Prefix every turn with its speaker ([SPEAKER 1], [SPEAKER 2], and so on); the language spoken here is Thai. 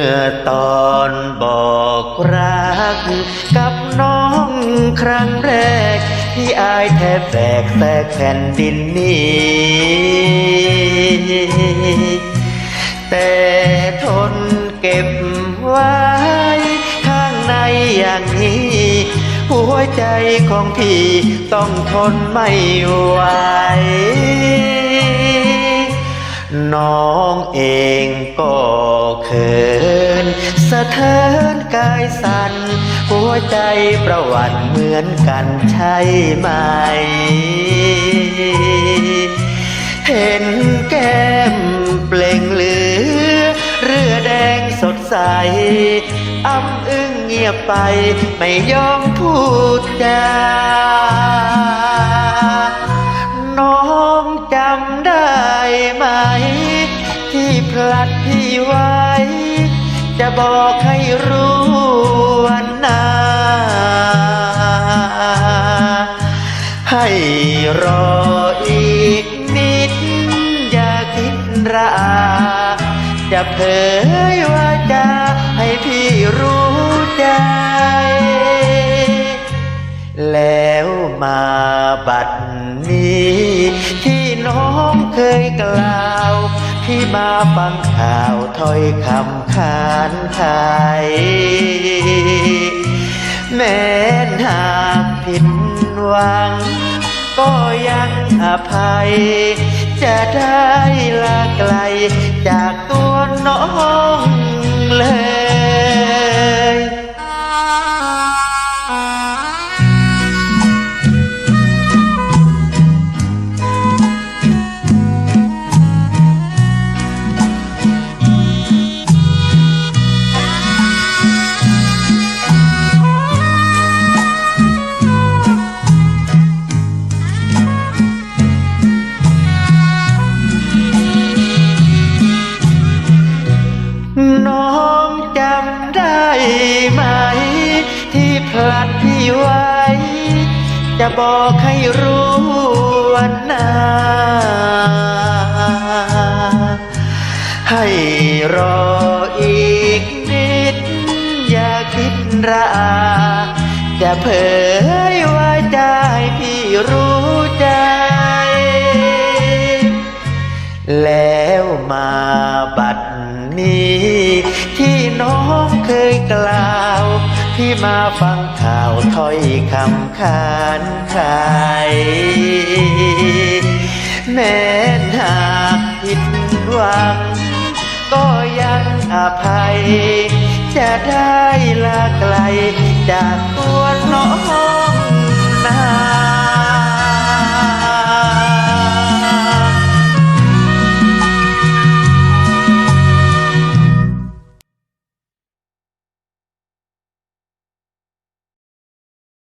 [SPEAKER 1] มื่อตอนบอกรัก กับน้องครั้งแรก ที่อายแทบแตกแตกแผ่นดินนี้ แต่ทนเก็บไว้ข้างในอย่างนี้ หัวใจของพี่ต้องทนไม่ไหว น้องเองก็เขิน สะเทือนกายสั่น หัวใจประวัติเหมือนกันใช่ไหม เห็นแก้มเปล่งเหลือ เรือแดงสดใสอ้ำอึ้งเงียบไป ไม่ยอมพูดจา ได้ไหม ที่พลัดพี่ไว้ จะบอกให้รู้วันหน้า ให้รออีกนิด อย่าคิดระอาจะเผยว่าจะให้พี่รู้ใจ แล้วมาบัดนี้ เคยกล่าวที่มาฟังข่าวถ้อยคำขานไทยแม้หากผิดหวัง ก็ยังอภัย จะได้ลาไกลจากตัว ไว้ จะบอกให้รู้วันหน้า ให้รออีกนิด อย่าคิดระอา จะเผยว่าใจพี่รู้ ที่มาฟังข่าวถ้อยคำขานขายแม้นหากผิดหวัง ก็ยังอภัย จะได้ลาไกลจากตัวน้อง